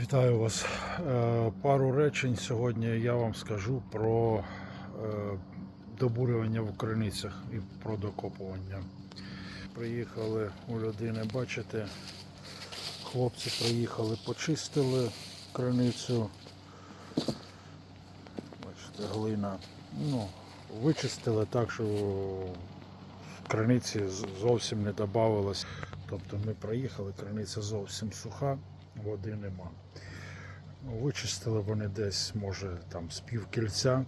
Вітаю вас. Е, Пару речень сьогодні я вам скажу про е, добурювання в криницях і про докопування. Приїхали у людини, бачите, хлопці приїхали, почистили криницю. Бачите, глина. Ну, вичистили так, що в криниці зовсім не додавалось. Тобто ми проїхали, криниця зовсім суха, води нема. Вичистили вони десь, може, там з пів кільця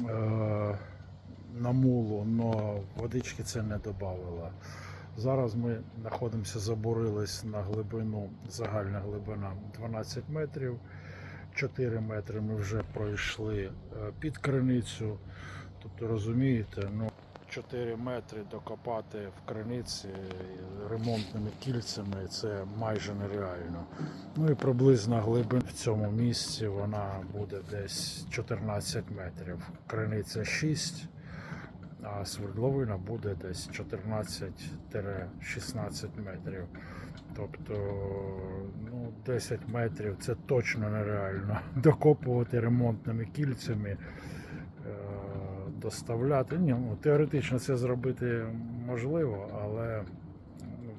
е, на мулу, але водички це не додавало. Зараз ми знаходимося, забурились на глибину, загальна глибина 12 метрів. 4 метри ми вже пройшли е, під криницю. Тобто, розумієте, ну 4 метри докопати в криниці ремонтними кільцями це майже нереально. Ну і приблизна глибина в цьому місці вона буде десь 14 метрів. Криниця 6, а свердловина буде десь 14-16 метрів. Тобто ну, 10 метрів це точно нереально. Докопувати ремонтними кільцями, доставляти. Ні, ну, теоретично це зробити можливо, але ну,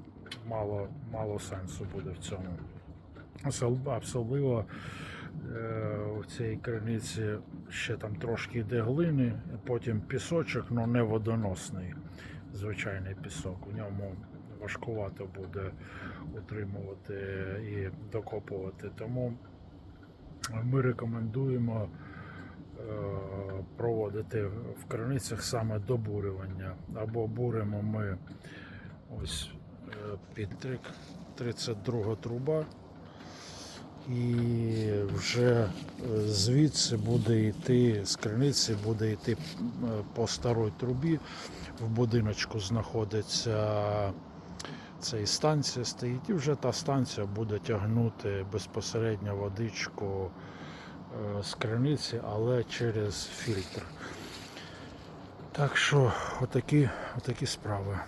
мало, мало сенсу буде в цьому. Особливо е, в цій криниці ще там трошки йде глини, потім пісочок, але не водоносний, звичайний пісок. У ньому важкувато буде утримувати і докопувати. Тому ми рекомендуємо проводити в криницях саме добурювання. Або буримо ми ось е, під 32 труба. І вже е, звідси буде йти, з криниці буде йти е, по старій трубі. В будиночку знаходиться ця станція стоїть, і вже та станція буде тягнути безпосередньо водичку е, з криниці, але через фільтр. Так що отакі, отакі справи.